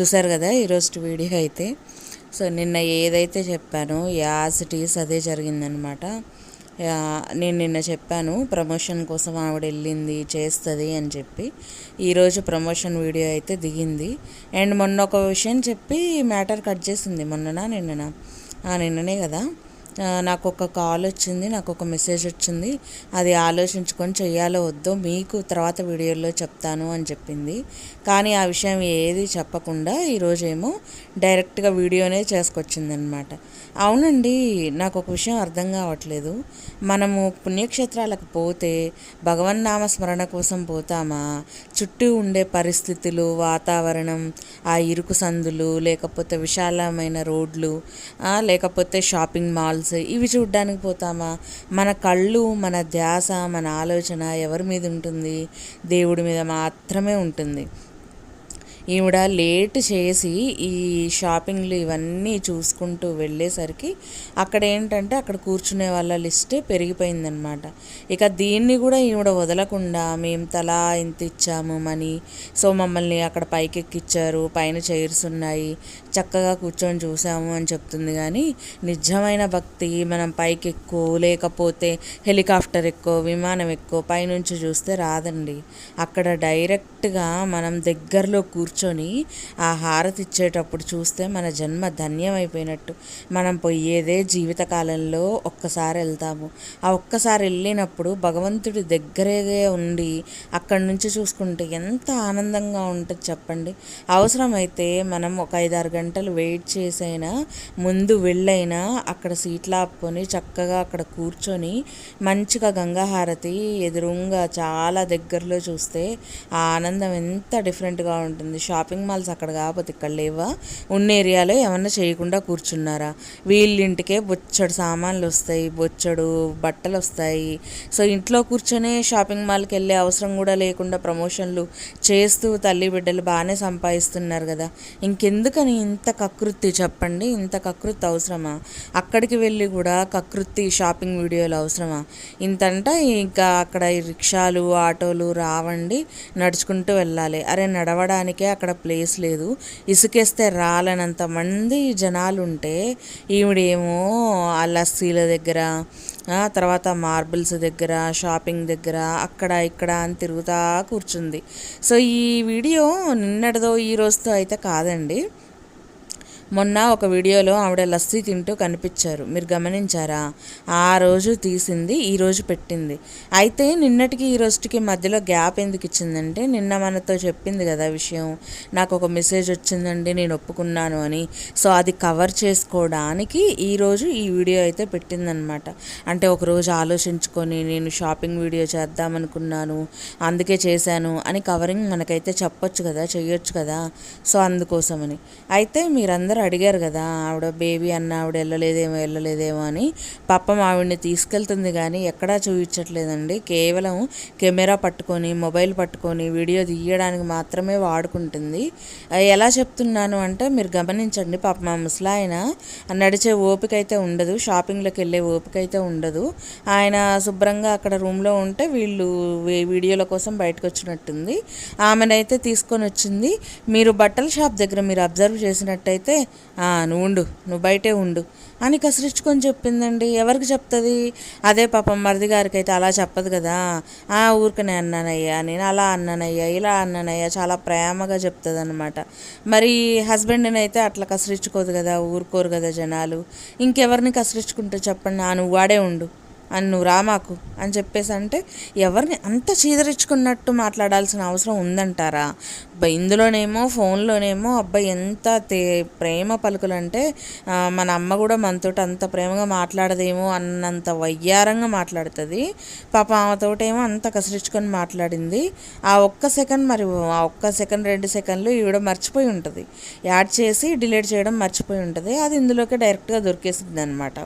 చూసారు కదా ఈరోజు వీడియో అయితే. సో నిన్న ఏదైతే చెప్పానో యాజ్ ఇట్ ఈస్ అదే జరిగిందనమాట. నేను నిన్న చెప్పాను ప్రమోషన్ కోసం ఆవిడ వెళ్ళింది చేస్తుంది అని చెప్పి. ఈరోజు ప్రమోషన్ వీడియో అయితే దిగింది. అండ్ మొన్న ఒక విషయం చెప్పి మ్యాటర్ కట్ చేసింది మొన్ననా నిన్ననా? ఆ, నిన్ననే కదా. నాకు ఒక కాల్ వచ్చింది నాకు ఒక మెసేజ్ వచ్చింది. అది ఆలోచించుకొని చెయ్యాలో వద్దో మీకు తర్వాత వీడియోలో చెప్తాను అని చెప్పింది. కానీ ఆ విషయం ఏది చెప్పకుండా ఈరోజేమో డైరెక్ట్గా వీడియోనే చేసుకొచ్చిందనమాట. అవునండి నాకు ఒక విషయం అర్థం కావట్లేదు. మనము పుణ్యక్షేత్రాలకు పోతే భగవన్నామ స్మరణ కోసం పోతామా? చుట్టూ ఉండే పరిస్థితులు వాతావరణం ఆ ఇరుకు సందులు లేకపోతే విశాలమైన రోడ్లు లేకపోతే షాపింగ్ మాల్స్ ఇవి చూడ్డానికి పోతామా? మన కళ్ళు మన ధ్యాస మన ఆలోచన ఎవరి మీద ఉంటుంది? దేవుడి మీద మాత్రమే ఉంటుంది. ఈవిడ లేట్ చేసి ఈ షాపింగ్లు ఇవన్నీ చూసుకుంటూ వెళ్ళేసరికి అక్కడ ఏంటంటే అక్కడ కూర్చునే వాళ్ళ లిస్టే పెరిగిపోయిందనమాట. ఇక దీన్ని కూడా ఈవిడ వదలకుండా మేము తలా ఇంత ఇచ్చాము మనీ. సో మమ్మల్ని అక్కడ పైకి ఎక్కిచ్చారు పైన చైర్స్ ఉన్నాయి చక్కగా కూర్చొని చూసాము అని చెప్తుంది. కానీ నిజమైన భక్తి మనం పైకి ఎక్కువ లేకపోతే హెలికాప్టర్ ఎక్కువ విమానం ఎక్కువ పైనుంచి చూస్తే రాదండి. అక్కడ డైరెక్ట్గా మనం దగ్గరలో కూర్చొని ఆ హారతి ఇచ్చేటప్పుడు చూస్తే మన జన్మ ధన్యమైపోయినట్టు. మనం పోయేదే జీవితకాలంలో ఒక్కసారి వెళ్తాము. ఆ ఒక్కసారి వెళ్ళినప్పుడు భగవంతుడి దగ్గరే ఉండి అక్కడి నుంచి చూసుకుంటే ఎంత ఆనందంగా ఉంటుంది చెప్పండి. అవసరమైతే మనం ఒక ఐదారు గంటలు వెయిట్ చేసైనా ముందు వెళ్ళైనా అక్కడ సీట్లు ఆపుకొని చక్కగా అక్కడ కూర్చొని మంచిగా గంగాహారతి ఎదురుగా చాలా దగ్గరలో చూస్తే ఆ ఆనందం ఎంత డిఫరెంట్గా ఉంటుంది. షాపింగ్ మాల్స్ అక్కడ కాకపోతే ఇక్కడ లేవా? ఉన్న ఏరియాలో ఏమన్నా చేయకుండా కూర్చున్నారా? వీళ్ళింటికే బొచ్చడు సామాన్లు వస్తాయి బొచ్చడు బట్టలు వస్తాయి. సో ఇంట్లో కూర్చొనే షాపింగ్ మాల్కి వెళ్ళే అవసరం కూడా లేకుండా ప్రమోషన్లు చేస్తూ తల్లి బిడ్డలు బాగానే సంపాదిస్తున్నారు కదా. ఇంకెందుకని ఇంత కకృతి చెప్పండి? ఇంత కకృతి అవసరమా? అక్కడికి వెళ్ళి కూడా కకృతి షాపింగ్ వీడియోలు అవసరమా? ఇంతంటా ఇంకా అక్కడ ఈ రిక్షాలు ఆటోలు రావండి నడుచుకుంటూ వెళ్ళాలి. అరే నడవడానికే అక్కడ ప్లేస్ లేదు. ఇసుకేస్తే రాలనంత మంది జనాలు ఉంటే ఈవిడేమో ఆ లస్సీల దగ్గర తర్వాత మార్బుల్స్ దగ్గర షాపింగ్ దగ్గర అక్కడ ఇక్కడ అని తిరుగుతా కూర్చుంది. సో ఈ వీడియో నిన్నటిదో ఈ రోజుతో అయితే కాదండి. మొన్న ఒక వీడియోలో ఆవిడ లస్సీ తింటూ కనిపించారు. మీరు గమనించారా? ఆ రోజు తీసింది ఈరోజు పెట్టింది. అయితే నిన్నటికి ఈ రోజుకి మధ్యలో గ్యాప్ ఎందుకు ఇచ్చిందంటే నిన్న మనతో చెప్పింది కదా విషయం. నాకు ఒక మెసేజ్ వచ్చిందండి నేను ఒప్పుకున్నాను అని. సో అది కవర్ చేసుకోవడానికి ఈరోజు ఈ వీడియో అయితే పెట్టిందనమాట. అంటే ఒకరోజు ఆలోచించుకొని నేను షాపింగ్ వీడియో చేద్దామనుకున్నాను అందుకే చేశాను అని కవరింగ్ మనకైతే చెప్పొచ్చు కదా చెయ్యొచ్చు కదా. సో అందుకోసమని. అయితే మీరందరూ అడిగారు కదా ఆవిడ బేబీ అన్న ఆవిడ వెళ్ళలేదేమో వెళ్ళలేదేమో అని. పాపం ఆవిడని తీసుకెళ్తుంది కానీ ఎక్కడా చూపించట్లేదండి. కేవలం కెమెరా పట్టుకొని మొబైల్ పట్టుకొని వీడియో తీయడానికి మాత్రమే వాడుకుంటుంది. ఎలా చెప్తున్నాను అంటే మీరు గమనించండి పాప మా ముసలాయన నడిచే ఓపిక అయితే ఉండదు షాపింగ్లోకి వెళ్ళే ఓపిక అయితే ఉండదు. ఆయన శుభ్రంగా అక్కడ రూమ్లో ఉంటే వీళ్ళు వీడియోల కోసం బయటకు వచ్చినట్టుంది ఆమెనైతే తీసుకొని వచ్చింది. మీరు బట్టల షాప్ దగ్గర మీరు అబ్జర్వ్ చేసినట్టయితే నువ్వు ఉండు నువ్వు బయటే ఉండు అని కసిరించుకొని చెప్పిందండి. ఎవరికి చెప్తుంది? అదే పాపం మరిది గారికి అయితే అలా చెప్పదు కదా. ఆ ఊరికనే అన్నానయ్యా నేను అలా అన్నానయ్యా ఇలా అన్నానయ్యా చాలా ప్రేమగా చెప్తుంది అనమాట మరి హస్బెండ్ని అయితే అట్లా కసిరించుకోదు కదా ఊరుకోరు కదా జనాలు. ఇంకెవరిని కసిరించుకుంటే చెప్పండి? ఆ నువ్వు వాడే ఉండు అని నువ్వు రా మాకు అని చెప్పేసి అంటే ఎవరిని అంత చీదరించుకున్నట్టు మాట్లాడాల్సిన అవసరం ఉందంటారా? ఇందులోనేమో ఫోన్లోనేమో అబ్బాయి ఎంత తే ప్రేమ పలుకులంటే మన అమ్మ కూడా మనతోటి అంత ప్రేమగా మాట్లాడదేమో అన్నంత వయ్యారంగా మాట్లాడుతుంది. పాప ఆమెతోటేమో అంత కసిరించుకొని మాట్లాడింది. ఆ ఒక్క సెకండ్ మరి ఆ ఒక్క సెకండ్ రెండు సెకండ్లు ఈవిడ మర్చిపోయి ఉంటుంది. యాడ్ చేసి డిలీట్ చేయడం మర్చిపోయి ఉంటుంది. అది ఇందులోకి డైరెక్ట్గా దొరికేసింది అనమాట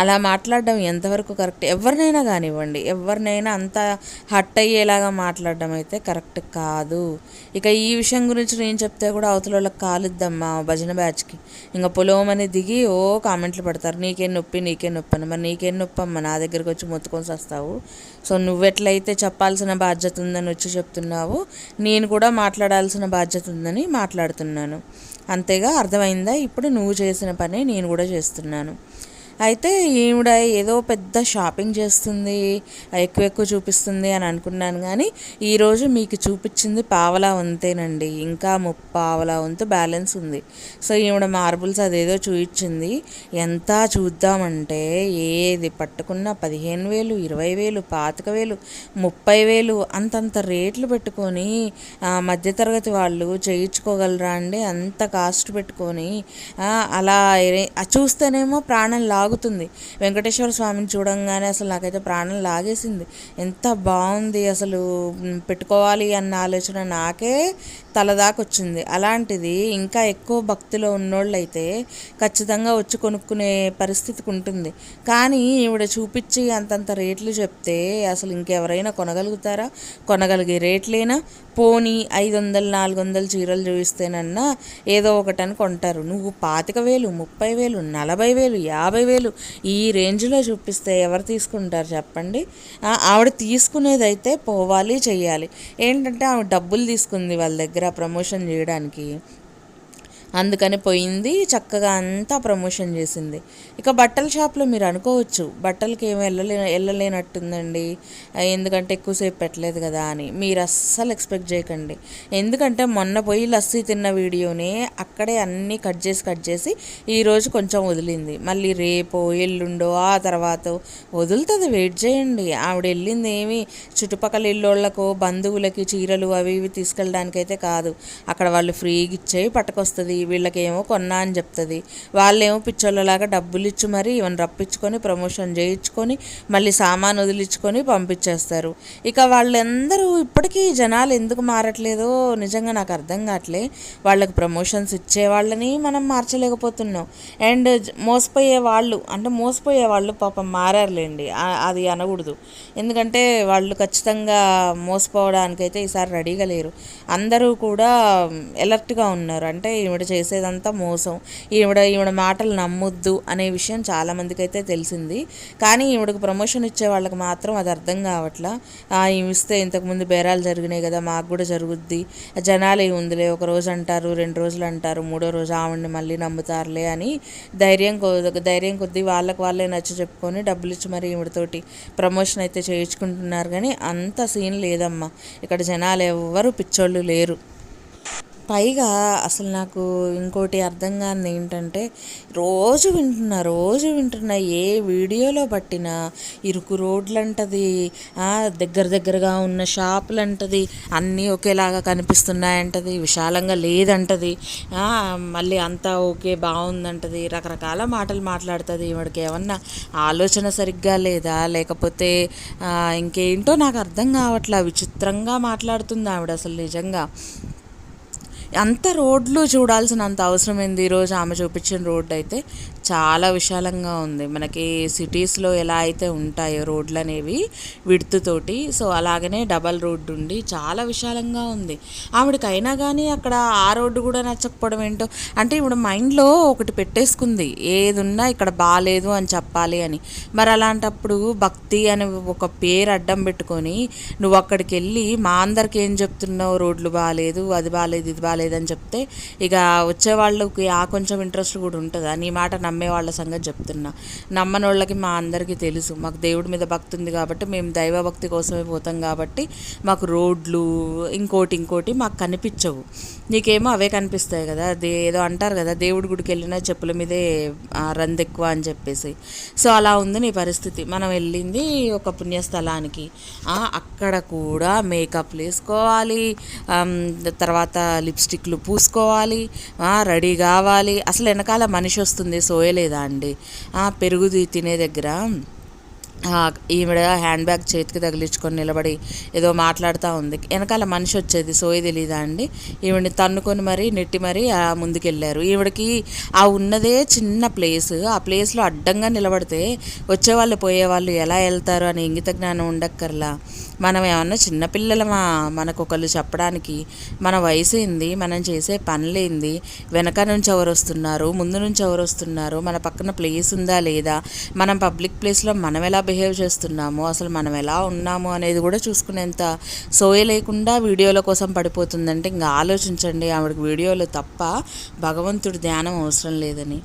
అలా మాట్లాడడం ఎంతవరకు కరెక్ట్? ఎవరినైనా కానివ్వండి ఎవరినైనా అంత హట్ అయ్యేలాగా మాట్లాడడం అయితే కరెక్ట్ కాదు. ఇక ఈ విషయం గురించి నేను చెప్తే కూడా అవతల వాళ్ళకి కాలుద్దమ్మా భజన బ్యాచ్కి. ఇంకా పొలవమని దిగి ఓ కామెంట్లు పెడతారు నీకేం నొప్పి నీకేం నొప్పి అని. మరి నీకేం నొప్పి అమ్మ నా దగ్గరికి వచ్చి మొత్తుకొని వస్తావు సో నువ్వెట్లయితే చెప్పాల్సిన బాధ్యత ఉందని వచ్చి చెప్తున్నావు నేను కూడా మాట్లాడాల్సిన బాధ్యత ఉందని మాట్లాడుతున్నాను. అంతేగా అర్థమైందా? ఇప్పుడు నువ్వు చేసిన పనే నేను కూడా చేస్తున్నాను. అయితే ఈవిడ ఏదో పెద్ద షాపింగ్ చేస్తుంది ఎక్కువ ఎక్కువ చూపిస్తుంది అని అనుకున్నాను కానీ ఈరోజు మీకు చూపించింది పావలా వంతేనండి. ఇంకా ముప్పావలా వంతు బ్యాలెన్స్ ఉంది. సో ఈవిడ మార్బుల్స్ అదేదో చూపించింది. ఎంత చూద్దామంటే ఏది పట్టుకున్న పదిహేను వేలు ఇరవై వేలు పాతిక వేలు ముప్పై వేలు అంతంత రేట్లు పెట్టుకొని మధ్యతరగతి వాళ్ళు చేయించుకోగలరా అండి? అంత కాస్ట్ పెట్టుకొని అలా చూస్తేనేమో ప్రాణం లాగు లాగుతుంది. వెంకటేశ్వర స్వామిని చూడంగానే అసలు నాకైతే ప్రాణం లాగేసింది. ఎంత బాగుంది అసలు పెట్టుకోవాలి అన్న ఆలోచన నాకే తలదాకొచ్చింది అలాంటిది ఇంకా ఎక్కువ భక్తిలో ఉన్నోళ్ళైతే ఖచ్చితంగా వచ్చి కొనుక్కునే పరిస్థితికి ఉంటుంది. కానీ ఈవిడ చూపించి అంతంత రేట్లు చెప్తే అసలు ఇంకెవరైనా కొనగలుగుతారా? కొనగలిగే రేట్లేనా? పోనీ ఐదు వందలు నాలుగు వందలు చీరలు చూపిస్తేనన్నా ఏదో ఒకటని కొంటారు. నువ్వు పాతిక వేలు ముప్పై వేలు నలభై వేలు యాభై వేలు ఈ రేంజ్లో చూపిస్తే ఎవరు తీసుకుంటారు చెప్పండి? ఆవిడ తీసుకునేదైతే పోవాలి చెయ్యాలి. ఏంటంటే ఆవిడ డబ్బులు తీసుకుంది వాళ్ళ దగ్గర ప్రమోషన్ చేయడానికి. అందుకని పోయింది చక్కగా అంతా ప్రమోషన్ చేసింది. ఇక బట్టల షాప్లో మీరు అనుకోవచ్చు బట్టలకి ఏమి వెళ్ళలే వెళ్ళలేనట్టుందండి. ఎందుకంటే ఎక్కువసేపు పెట్టలేదు కదా అని. మీరు అస్సలు ఎక్స్పెక్ట్ చేయకండి. ఎందుకంటే మొన్న పోయి లస్సీ తిన్న వీడియోనే అక్కడే అన్నీ కట్ చేసి కట్ చేసి ఈరోజు కొంచెం వదిలింది. మళ్ళీ రేపో ఎల్లుండో ఆ తర్వాత వదులుతుంది వెయిట్ చేయండి. ఆవిడ వెళ్ళింది ఏమి? చుట్టుపక్కల ఇల్లోళ్ళకో బంధువులకి చీరలు అవి ఇవి తీసుకెళ్ళడానికైతే కాదు. అక్కడ వాళ్ళు ఫ్రీగా ఇచ్చేవి పట్టుకొస్తుంది వీళ్ళకేమో కొన్నా అని చెప్తుంది. వాళ్ళేమో పిచ్చోళ్ళలాగా డబ్బులు ఇచ్చి మరి ఇవన్నీ రప్పించుకొని ప్రమోషన్ చేయించుకొని మళ్ళీ సామాన్ వదిలించుకొని పంపించేస్తారు. ఇక వాళ్ళందరూ ఇప్పటికీ జనాలు ఎందుకు మారట్లేదో నిజంగా నాకు అర్థం కావట్లే. వాళ్ళకి ప్రమోషన్స్ ఇచ్చే వాళ్ళని మనం మార్చలేకపోతున్నాం. అండ్ మోసపోయే వాళ్ళు అంటే మోసపోయే వాళ్ళు పాపం మారారులేండి. అది అనకూడదు. ఎందుకంటే వాళ్ళు ఖచ్చితంగా మోసపోవడానికైతే ఈసారి రెడీగా లేరు. అందరూ కూడా ఎలర్ట్గా ఉన్నారు. అంటే ఈవిడ చేసేదంతా మోసం. ఈవిడ ఈవిడ మాటలు నమ్మొద్దు అనే విషయం చాలామందికి అయితే తెలిసింది. కానీ ఈవిడకు ప్రమోషన్ ఇచ్చే వాళ్ళకి మాత్రం అది అర్థం కావట్లా. ఇస్తే ఇంతకుముందు బేరాలు జరిగినాయి కదా మాకు కూడా జరుగుద్ది. జనాలు ఉందిలే ఒక రోజు అంటారు రెండు రోజులు అంటారు మూడో రోజు ఆవిడని మళ్ళీ నమ్ముతారులే అని ధైర్యం ధైర్యం కొద్దీ వాళ్ళకి వాళ్ళే నచ్చ చెప్పుకొని డబ్బులు ఇచ్చి మరి ఈవిడతోటి ప్రమోషన్ అయితే చేయించుకుంటున్నారు. కానీ అంత సీన్ లేదమ్మా. ఇక్కడ జనాలు ఎవ్వరు పిచ్చోళ్ళు లేరు. పైగా అసలు నాకు ఇంకోటి అర్థం కానిది ఏంటంటే రోజు వింటున్నా రోజు వింటున్నా ఏ వీడియోలో పట్టినా ఇరుకు రోడ్లంటది అంటది దగ్గర దగ్గరగా ఉన్న షాపులంటది అన్నీ ఒకేలాగా కనిపిస్తున్నాయంటది విశాలంగా లేదంటది మళ్ళీ అంతా ఓకే బాగుందంటది రకరకాల మాటలు మాట్లాడుతుంది ఈవిడికి ఏమన్నా ఆలోచన సరిగ్గా లేదా? లేకపోతే ఇంకేంటో నాకు అర్థం కావట్లా విచిత్రంగా మాట్లాడుతుంది ఆవిడ అసలు నిజంగా. అంత రోడ్లు చూడాల్సినంత అవసరం ఏంది? ఈరోజు ఆమె చూపించిన రోడ్డు అయితే చాలా విశాలంగా ఉంది. మనకి సిటీస్లో ఎలా అయితే ఉంటాయో రోడ్లు అనేవి విడుతుతోటి సో అలాగనే డబల్ రోడ్డు ఉండి చాలా విశాలంగా ఉంది. ఆవిడకైనా కానీ అక్కడ ఆ రోడ్డు కూడా నచ్చకపోవడం ఏంటో అంటే ఇప్పుడు మైండ్లో ఒకటి పెట్టేసుకుంది. ఏది ఉన్నా ఇక్కడ బాగాలేదు అని చెప్పాలి అని. మరి అలాంటప్పుడు భక్తి అని ఒక పేరు అడ్డం పెట్టుకొని నువ్వు అక్కడికి వెళ్ళి మా అందరికి ఏం చెప్తున్నావు? రోడ్లు బాగాలేదు అది బాగాలేదు ఇది బాగాలేదు అని చెప్తే ఇక వచ్చే వాళ్ళకి ఆ కొంచెం ఇంట్రెస్ట్ కూడా ఉంటుందా? నీ మాట నమ్మే వాళ్ళ సంగతి చెప్తున్నా. నమ్మని వాళ్ళకి మా అందరికీ తెలుసు. మాకు దేవుడి మీద భక్తి ఉంది కాబట్టి మేము దైవభక్తి కోసమే పోతాం కాబట్టి మాకు రోడ్లు ఇంకోటి ఇంకోటి మాకు కనిపించవు. నీకేమో అవే కనిపిస్తాయి కదా. అది ఏదో అంటారు కదా దేవుడి గుడికి వెళ్ళినా చెప్పుల మీదే రందెక్కువ రంది ఎక్కువ అని చెప్పేసి. సో అలా ఉంది నీ పరిస్థితి. మనం వెళ్ళింది ఒక పుణ్యస్థలానికి. అక్కడ కూడా మేకప్లు వేసుకోవాలి తర్వాత లిప్స్టిక్లు పూసుకోవాలి రెడీ కావాలి. అసలు వెనకాల మనిషి వస్తుంది సో పోయలేదా అండి? ఆ, పెరుగు తినే దగ్గర ఈవిడ హ్యాండ్ బ్యాగ్ చేతికి తగిలించుకొని నిలబడి ఏదో మాట్లాడుతూ ఉంది. వెనకాల మనిషి వచ్చేది సోయి తెలీదా అండి? ఈవిడిని తన్నుకొని మరీ నెట్టి మరీ ఆ ముందుకెళ్ళారు. ఈవిడకి ఆ ఉన్నదే చిన్న ప్లేస్. ఆ ప్లేస్లో అడ్డంగా నిలబడితే వచ్చేవాళ్ళు పోయేవాళ్ళు ఎలా వెళ్తారు అని ఇంగిత జ్ఞానం ఉండక్కర్లా? మనం ఏమన్నా చిన్నపిల్లలమా మనకు ఒకళ్ళు చెప్పడానికి మన వయసు ఏంది? మనం చేసే పనులేంది వెనక నుంచి ఎవరు వస్తున్నారు? ముందు నుంచి ఎవరు వస్తున్నారు? మన పక్కన ప్లేస్ ఉందా లేదా? మనం పబ్లిక్ ప్లేస్లో మనం ఎలా బిహేవ్ చేస్తున్నాము అసలు మనం ఎలా ఉన్నాము అనేది కూడా చూసుకునేంత సోయ లేకుండా వీడియోల కోసం పడిపోతుందంటే ఇంకా ఆలోచించండి ఆవిడకి వీడియోలు తప్ప భగవంతుడి ధ్యానం అవసరం లేదని.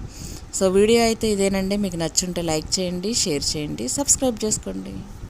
సో వీడియో అయితే ఇదేనండి. మీకు నచ్చుంటే లైక్ చేయండి షేర్ చేయండి సబ్స్క్రైబ్ చేసుకోండి.